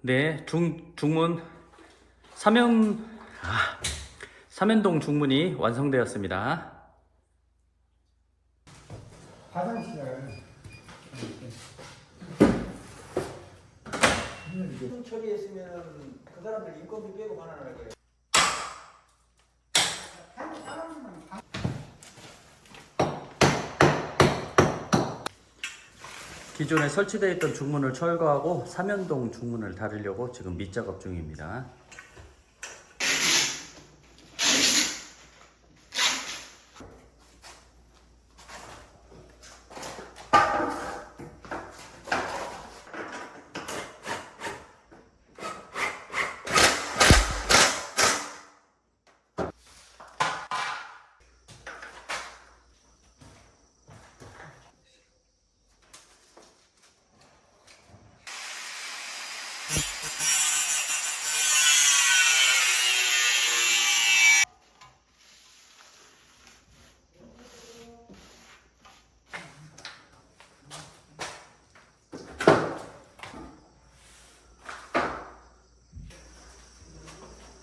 네, 중, 중문 삼연 아, 삼연동 중문이 완성되었습니다. 화장실을 술 처리했으면 그 사람들 인건비 빼고 반환을 거예 기존에 설치되어 있던 중문을 철거하고 삼연동 중문을 다르려고 지금 밑작업 중입니다.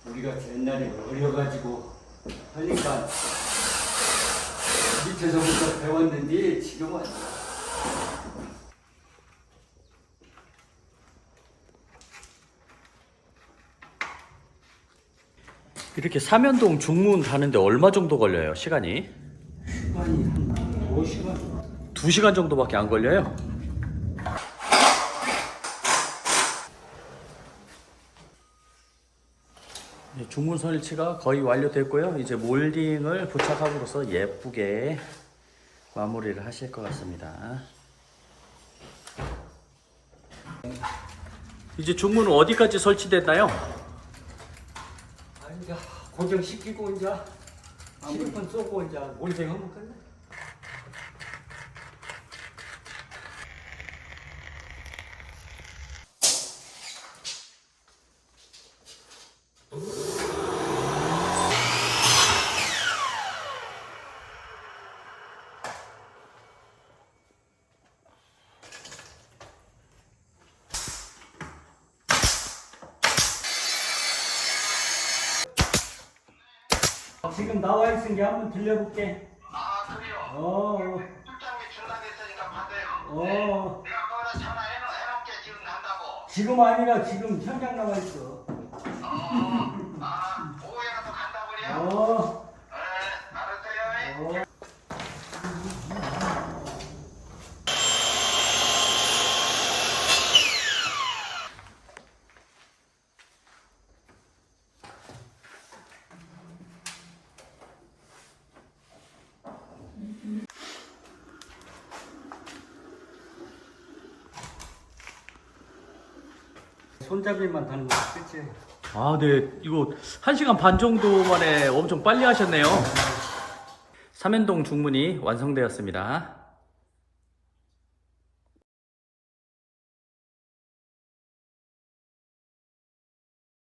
우리가 옛날에 어려가지고 하니까 밑에서부터 배웠는데 지금은 이렇게 삼연동 중문 다는데 얼마 정도 걸려요? 시간이? 시간이 한 5시간 2시간 정도밖에 안 걸려요? 네, 중문 설치가 거의 완료됐고요. 이제 몰딩을 부착함으로써 예쁘게 마무리를 하실 것 같습니다. 이제 중문은 어디까지 설치됐나요? 이제 고정 시키고 이제 실리콘 쏘고 이제 몰딩하면 끝나 지금 나와 있은 게 한번 들려볼게 아 그래요? 어, 출장이 중단됐으니까 받아요. 어. 내가 거기다 전화해 놓을게 지금 간다고. 지금 아니라 지금 현장 나와 있어 어, 아 오후에라도 간다고 그래요? 어, 손잡이만 다는 거 그치? 아, 네. 이거 1시간 반 정도 만에 엄청 빨리 하셨네요. 삼연동 중문이 완성되었습니다.